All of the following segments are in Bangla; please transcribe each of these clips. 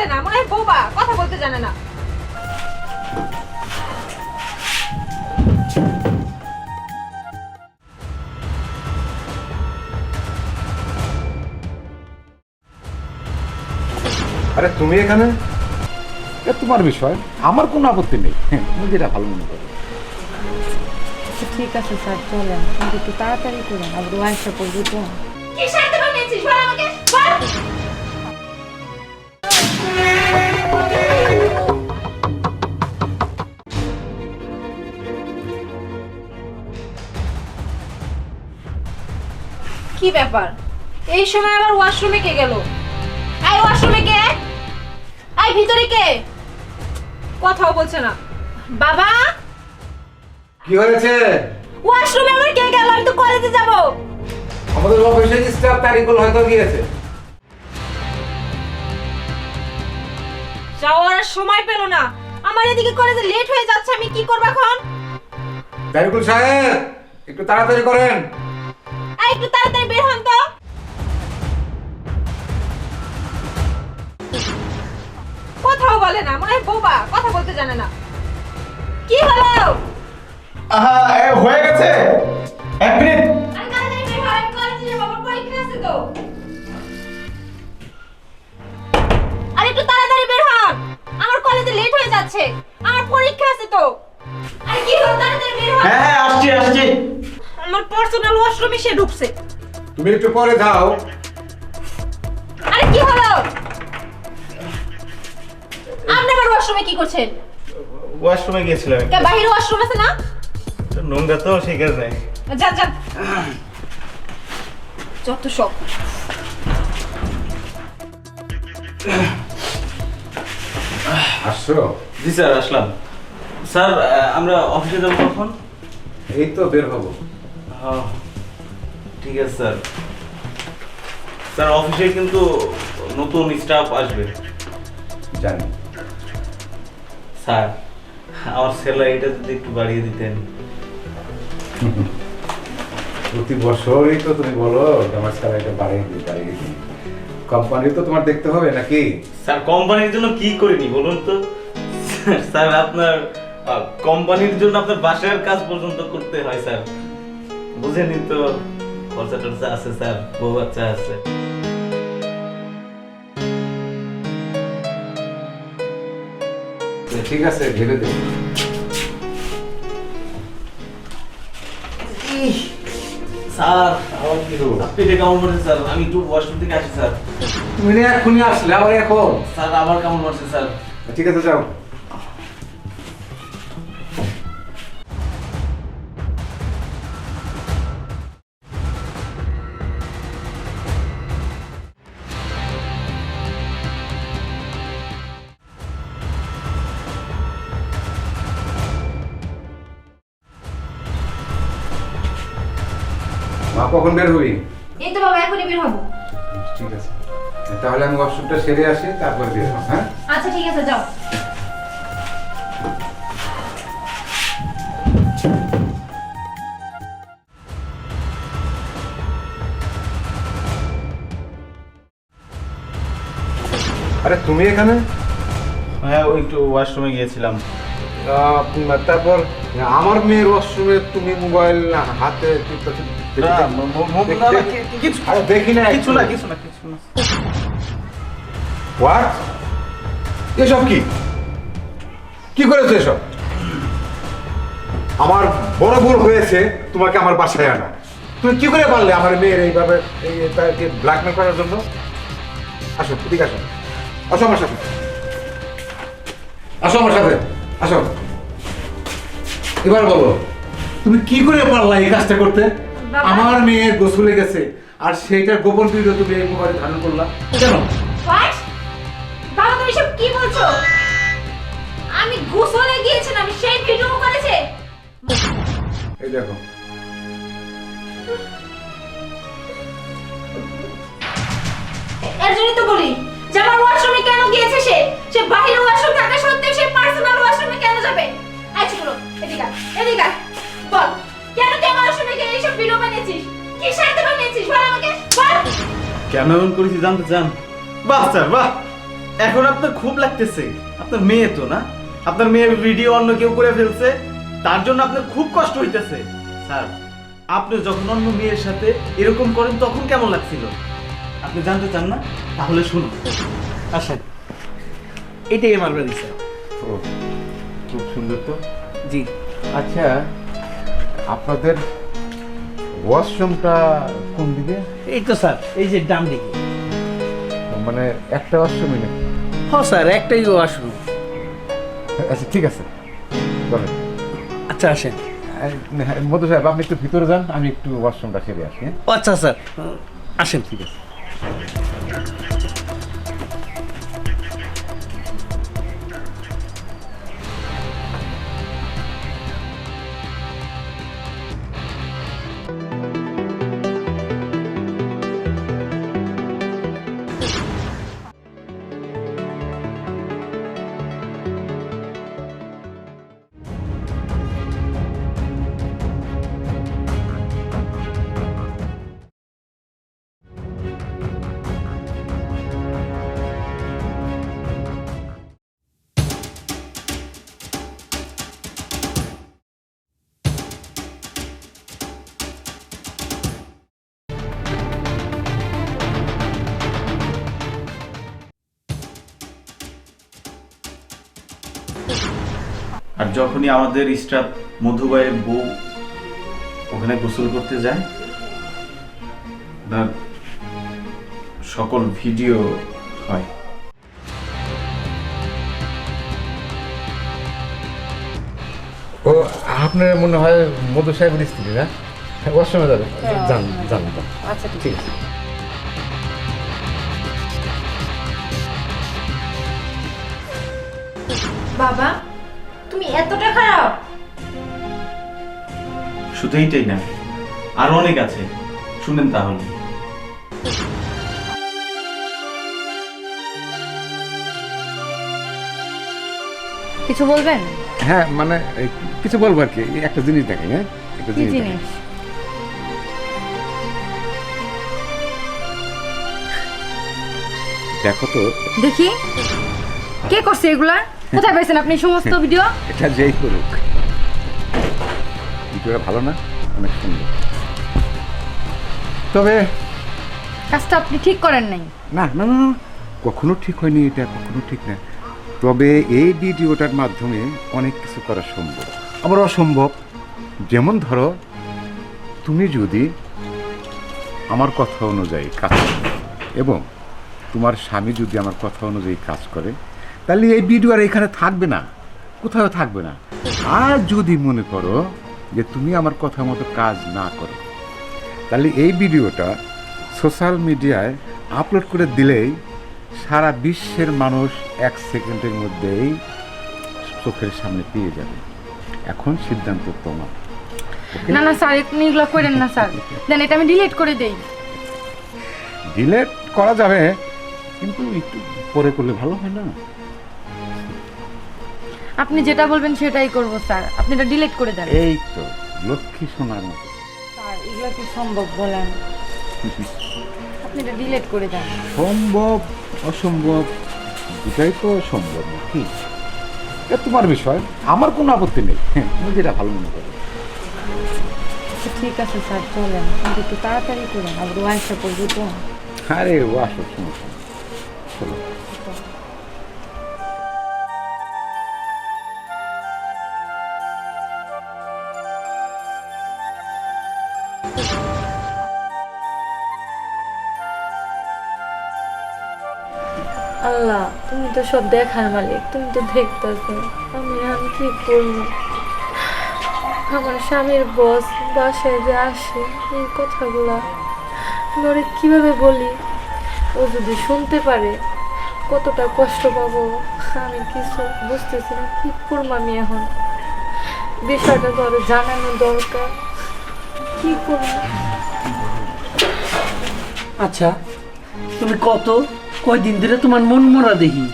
বলে না মনে হয় বোবা কথা বলতে জানে না। আরে তুমি এখানে? এটা তোমার বিষয় আমার কোনো আপত্তি নেই। তুমি যেটা ভালো মনে করো। আচ্ছা, ঠিক আছে স্যার চলেন কিন্তু একটু তাড়াতাড়ি করুন আবার ওয়াইফটা করব তো। কি সারতে বানিয়েছিস বল আমাকে? বল! কি ব্যাপার? এই সময় আবার ওয়াশরুমে কে গেল? আই ওয়াশরুমে কে? আই ভিতরে কে? কথাও বলছে না। বাবা! কি হয়েছে? ওয়াশরুমে আমার কে গেল? আমি তো কলেজে যাব। আমাদের অফিসের স্টাফ তারিকুল হয়তো গিয়েছে। যাওয়ার আর সময় পেল না। আমার এদিকে কলেজে লেট হয়ে যাচ্ছে আমি কি করব এখন? তারিকুল সাহেব একটু তাড়াতাড়ি করেন। আই একটু তাড়াতাড়ি কথাও বলে না মনে হয় বোবা কথা বলতে জানে না। কি হলো? আহা এ, হয়ে গেছে। এক মিনিট। আমার পরীক্ষা আছে তো। আরে একটু তাড়াতাড়ি বের হন। আমার কলেজে লেট হয়ে যাচ্ছে। আমার পরীক্ষা আছে তো। আরে কি হলো? তাড়াতাড়ি বের হন। হ্যাঁ হ্যাঁ আসছি আসছি। আমার পার্সোনাল ওয়াশরুমে সে ঢুকছে। তুমি একটু পরে যাও। আরে কি হলো? আপনি আমার ওয়াশরুমে কি করছেন? ওয়াশরুমে গিয়েছিলাম। কে বাইরে ওয়াশরুম আছে না? নোংরা তো সেই কারণে। যান যান যত সব। আসছো? জি স্যার আসলাম। স্যার আমরা অফিসে যাব কখন? এই তো বের হব। হ্যাঁ, ঠিক আছে স্যার। স্যার অফিসে কিন্তু নতুন স্টাফ আসবে। জানি। স্যার আমার স্যালারিটা যদি একটু বাড়িয়ে দিতেন। প্রতি বছরই তো তুমি বলো আমার স্যালারিটা বাড়িয়ে দিই বাড়িয়ে দিই। কোম্পানি তো তোমার দেখতে হবে নাকি? স্যার কোম্পানির জন্য কি করিনি বলুন তো? স্যার আপনার কোম্পানির জন্য আপনার বাসার কাজ পর্যন্ত করতে হয় স্যার। বুঝেনি তো? খরচা টরচা আছে স্যার। বউ বাচ্চা আছে। ঠিক আছে স্যার কি হলো? করছেন স্যার আমি একটু ওয়াশরুম থেকে আসি স্যার। তুমি আসলে আবার এখন? স্যার আবার কেমন করছেন স্যার? ঠিক আছে যাও। কখন বের হবি? এই তো বাবা এখনই বের হব। ঠিক আছে। তাহলে আমি ওয়াশরুমটা সেরে আসি তারপর বের হব হ্যাঁ? আচ্ছা ঠিক আছে যাও। আরে তুমি এখানে? হ্যাঁ ওই একটু ওয়াশরুমে গিয়েছিলাম। আহ, তারপর আমার মেয়ের ওয়াশরুমে তুমি মোবাইল হাতে কিছু না কিছু না কিছু না এসব কি? কি করেছ এসব? আমার বড় ভুল হয়েছে তোমাকে আমার বাসায় আনা। তুমি কি করে পারলে আমার মেয়ের এইভাবে তাকে ব্ল্যাকমেল করার জন্য? আসো ঠিক আসো। আসো আমার সাথে। আসো আমার সাথে। আসো। এবার বলো তুমি কি করে পারলা এই কাজটা করতে। আমার মেয়ে গোসলে গেছে আর সেইটার গোপন ভিডিও তুমি এই মোবাইলে ধারণ করলা। কেন বাবা তুমি সব কি বলছো? আমি গোসলে গিয়েছিলাম সেই ভিডিও করেছে। এই দেখো। এর তো বলি যে আমার ওয়াশরুমে কেন গিয়েছে সে? সে বাইরে ওয়াশরুম থাকা সত্ত্বেও সে পার্সোনাল ওয়াশরুমে কেন যাবে? আচ্ছা বলো এদিকে এদিকে বল। কেন তুই আমার গিয়ে এইসব ভিডিও বানিয়েছিস? কি সারতে বানিয়েছিস? বল আমাকে বল। কেন এমন করেছি জানতে চান? বাহ স্যার বাহ। এখন আপনার খুব লাগতেছে। আপনার মেয়ে তো না? আপনার মেয়ে ভিডিও অন্য কেউ করে ফেলছে তার জন্য আপনার খুব কষ্ট হইতেছে। স্যার আপনি যখন অন্য মেয়ের সাথে এরকম করেন তখন কেমন লাগছিল? আপনি জানতে চান না? তাহলে শুনুন। আসেন। এটাই আমার বাড়ি স্যার। ও খুব সুন্দর তো? জি। আচ্ছা আপনাদের ওয়াশরুমটা কোন দিকে? এই তো স্যার এই যে ডান দিকে। মানে একটা ওয়াশরুমই না হ্যাঁ স্যার একটাই ওয়াশরুম আচ্ছা ঠিক আছে। চলেন। আচ্ছা আসেন। হ্যাঁ, মধু সাহেব আপনি একটু ভিতরে যান আমি একটু ওয়াশরুমটা সেরে আসি হ্যাঁ? আচ্ছা স্যার। আসেন ঠিক আছে। আর যখনই আমাদের স্টাফ মধুবাইয়ের বউ ওখানে গোসল করতে যায় তার সকল ভিডিও হয়। ও আপনার মনে হয় মধু সাহেবের স্ত্রী না? ওয়াশরুমে যাবে। যান যান যান। আচ্ছা ঠিক ঠিক আছে। বাবা তুমি এতটা খারাপ? শুধু এইটাই না আরও অনেক আছে। শুনেন তাহলে। কিছু বলবেন? হ্যাঁ মানে এই কিছু বলব আর কি। এই একটা জিনিস দেখেন হ্যাঁ? একটা কি জিনিস দেখেন। জিনিস? দেখো তো। দেখি। কে করছে এগুলা? কোথায় পাইছেন আপনি সমস্ত ভিডিও? এটা যেই করুক। ভিডিওটা ভালো না? অনেক সুন্দর। তবে কাজটা আপনি ঠিক করেন নাই। না না না না, কখনো ঠিক হয়নি এটা কখনো ঠিক না। তবে এই ভিডিওটার মাধ্যমে অনেক কিছু করা সম্ভব। আবার অসম্ভব। যেমন ধরো তুমি যদি আমার কথা অনুযায়ী কাজ এবং তোমার স্বামী যদি আমার কথা অনুযায়ী কাজ করে তাহলে এই ভিডিও আর এখানে থাকবে না। কোথাও থাকবে না। আর যদি মনে করো যে তুমি আমার কথা মতো কাজ না করো তাহলে এই ভিডিওটা সোশ্যাল মিডিয়ায় আপলোড করে দিলেই সারা বিশ্বের মানুষ এক সেকেন্ডের মধ্যেই চোখের সামনে পেয়ে যাবে। এখন সিদ্ধান্ত তোমার না না স্যার আপনি এগুলো করেন না স্যার। দেন এটা আমি ডিলিট করে দেই। ডিলেট করা যাবে কিন্তু একটু পরে করলে ভালো হয় না? আপনি যেটা বলবেন সেটাই করব স্যার। আপনি এটা ডিলিট করে দেন। এই তো লক্ষ্মী সোনার মতো। স্যার এগুলো কি সম্ভব বলেন? আপনি এটা ডিলিট করে দেন। সম্ভব অসম্ভব দুটাই তো সম্ভব নাকি? এটা তোমার বিষয় আমার কোনো আপত্তি নেই। হ্যাঁ, তুমি যেটা ভালো মনে করো। আচ্ছা, ঠিক আছে স্যার চলেন। কিন্তু একটু তাড়াতাড়ি করেন আবার ওয়াইফটা করব তো। আরে ও আসো সমস্যা চলো। আল্লাহ, তুমি তো সব দেখার মালিক, তুমি তো দেখতেছো। আমি আমি কি করব? আমার স্বামীর বস বাসায় যে আসে, এই কথাগুলা ওরে কীভাবে বলি? ও যদি শুনতে পারে, কতটা কষ্ট পাবো? আমি কিছু বুঝতেছি না, কি করব আমি এখন? বিষয়টা তো জানানো দরকার। কি করব? আচ্ছা তুমি কত? কয়দিন ধরে তোমার মন মরা দেখি।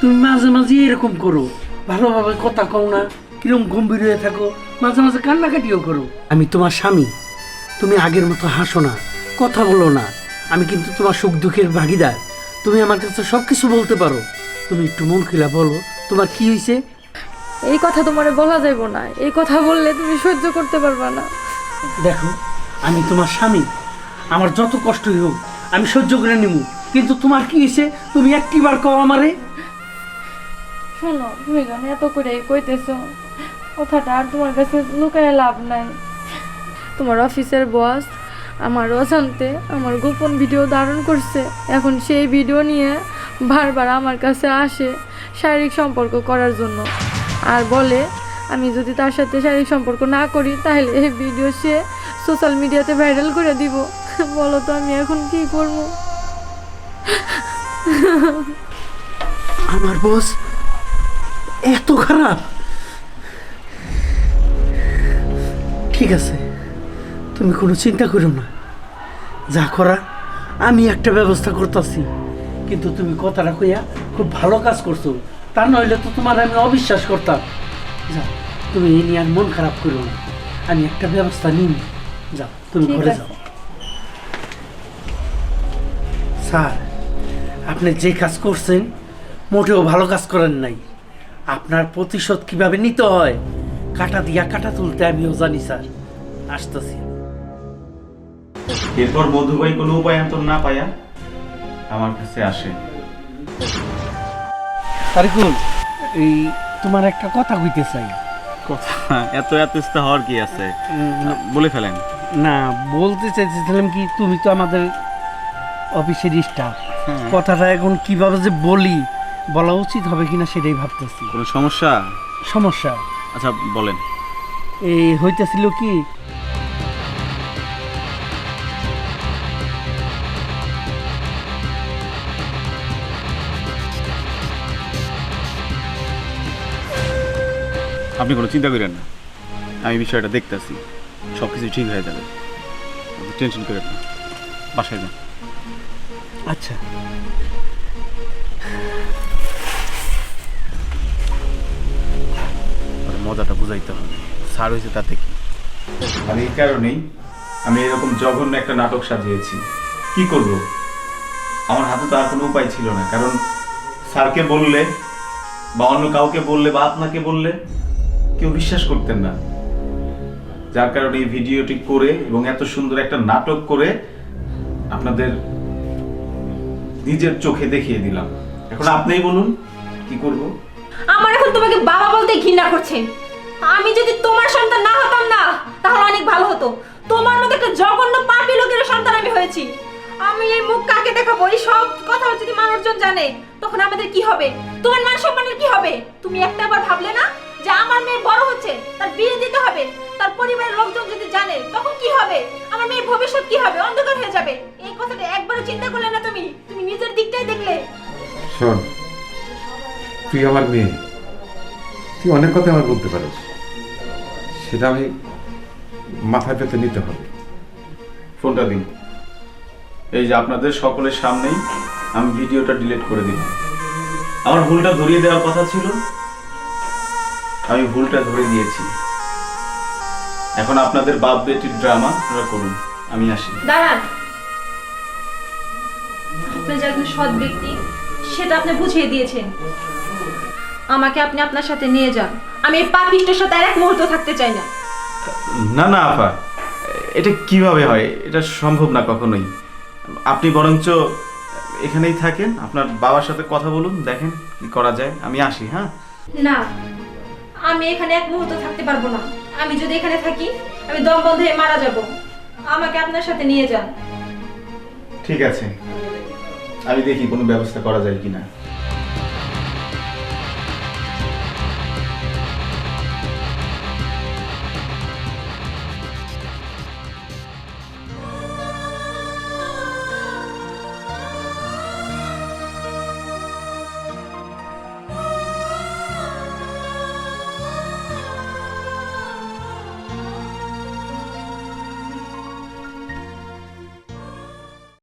তুমি মাঝে মাঝে এরকম করো। ভালোভাবে কথা কও না কিরম গম্ভীর হয়ে থাকো মাঝে মাঝে কান্নাকাটিও করো। আমি তোমার স্বামী তুমি আগের মতো হাসো না কথা বলো না। আমি কিন্তু তোমার সুখ দুঃখের ভাগিদার। তুমি আমার কাছে সব কিছু বলতে পারো। তুমি একটু মন খুলা বলো তোমার কি হয়েছে এই কথা তোমারে বলা যাইব না। এই কথা বললে তুমি সহ্য করতে পারবা না। দেখো আমি তোমার স্বামী। আমার যত কষ্টই হোক আমি সহ্য করে নিব কিন্তু তোমার কি হয়েছে? তুমি একটিবার কও আমারে। শোনো, তুমি যখন এত করে কইতেছ? কথাটা আর তোমার কাছে লুকায় লাভ নাই। তোমার অফিসের বস আমার অজান্তে আমার গোপন ভিডিও ধারণ করছে। এখন সেই ভিডিও নিয়ে বারবার আমার কাছে আসে শারীরিক সম্পর্ক করার জন্য। আর বলে, আমি যদি তার সাথে শারীরিক সম্পর্ক না করি, তাহলে এই ভিডিও সে সোশ্যাল মিডিয়াতে ভাইরাল করে দিব। বলো তো আমি এখন কি করব? আমার বস এত খারাপ। ঠিক আছে তুমি কোনো চিন্তা করো না। যা করা আমি একটা ব্যবস্থা করতেছি। কিন্তু তুমি কথাটা কইয়া খুব ভালো কাজ করছ। তা নইলে তো তোমার আমি অবিশ্বাস করতাম। যা তুমি এই নিয়ে আর মন খারাপ করো না। আমি একটা ব্যবস্থা নিই। যাও তুমি ঘরে যাও। স্যার। আপনি যে কাজ করছেন মোটেও ভালো কাজ করেন নাই। আপনার প্রতিশোধ কীভাবে নিতে হয় কাটা দিয়া কাটা তুলতে আমিও জানি স্যার। আসতেছি। এরপর মধুবাই কোনো উপায়ান্তর না পায়া আমার কাছে আসে। তারিকুল এই তোমার একটা কথা কইতে চাই। কথা? এত এত হওয়ার কি আছে? বলে ফেলেন। না বলতে চাইছিলাম কি তুমি তো আমাদের অফিসের স্টাফ। কথাটা এখন কীভাবে যে বলি বলা উচিত হবে কিনা সেটাই ভাবতেছি। কোনো সমস্যা? সমস্যা। আচ্ছা বলেন। এই হইতেছিল কি আপনি কোনো চিন্তা করেন না। আমি বিষয়টা দেখতেছি। সব কিছু ঠিক হয়ে যাবে। টেনশন করেন না। বাসায় যান। আচ্ছা। আর মজাটা বুঝাইতে হবে। সার হয়েছে তাতে কি? আর এই কারণেই আমি এরকম জঘন্য একটা নাটক সাজিয়েছি। কি করব? আমার হাতে তো আর কোনো উপায় ছিল না কারণ স্যারকে বললে বা অন্য কাউকে বললে বা আপনাকে বললে কেউ বিশ্বাস করতেন না। যার কারণে এই ভিডিওটি করে এবং এত সুন্দর একটা নাটক করে আপনাদের নিজের চোখে দেখিয়ে দিলাম। এখন আপনিই বলুন, কি করব? আমার এখন তোমাকে বাবা বলতে ঘৃণা করছে। আমি যদি তোমার সন্তান না হতাম না, তাহলে অনেক ভালো হতো। তোমার মতো একটা জঘন্য পাপী লোকের সন্তান আমি হয়েছি। আমি এই মুখ কাকে দেখাবো? এই সব কথা যদি মানুষজন জানে, তখন আমাদের কি হবে? তোমার মান সম্মানের কি হবে? তুমি একটা বার ভাবলে না? যে আমার মেয়ে বড় হচ্ছে তার বিয়ে দিতে হবে তার পরিবারের লোকজন যদি জানে তখন কি হবে? আমার মেয়ের ভবিষ্যৎ কি হবে? অন্ধকার হয়ে যাবে। এই কথাটা একবারও চিন্তা করলে না তুমি? তুমি নিজের দিকটাই দেখলে। শোন তুই আমার মেয়ে। তুই অনেক কথা আমার বলতে পারিস। সেটা আমি মাথায় পেতে নিতে হবে। ফোনটা দিন। এই যে আপনাদের সকলের সামনেই আমি ভিডিওটা ডিলিট করে দিই আমার ভুলটা ধরিয়ে দেওয়ার কথা ছিল। আমি ভুলটা ধরে দিয়েছি। এখন আপনাদের বাপ বেটির ড্রামা আপনারা করুন। আমি আসি। দাঁড়ান। আপনি যে একজন সৎ ব্যক্তি সেটা আপনি বুঝিয়ে দিয়েছেন। আমাকে আপনি আপনার সাথে নিয়ে যান। আমি এই পাপিষ্টের সাথে আর এক মুহূর্ত থাকতে চাই না। না না আপা এটা কীভাবে হয়? এটা সম্ভব না কখনোই। আপনি বরঞ্চ এখানেই থাকেন। আপনার বাবার সাথে কথা বলুন দেখেন কি করা যায়। আমি আসি হ্যাঁ? না আমি এখানে এক মুহূর্ত থাকতে পারব না। আমি যদি এখানে থাকি, আমি দম বন্ধ হয়ে মারা যাব। আমাকে আপনার সাথে নিয়ে যান। ঠিক আছে। আমি দেখি কোনো ব্যবস্থা করা যায় কিনা।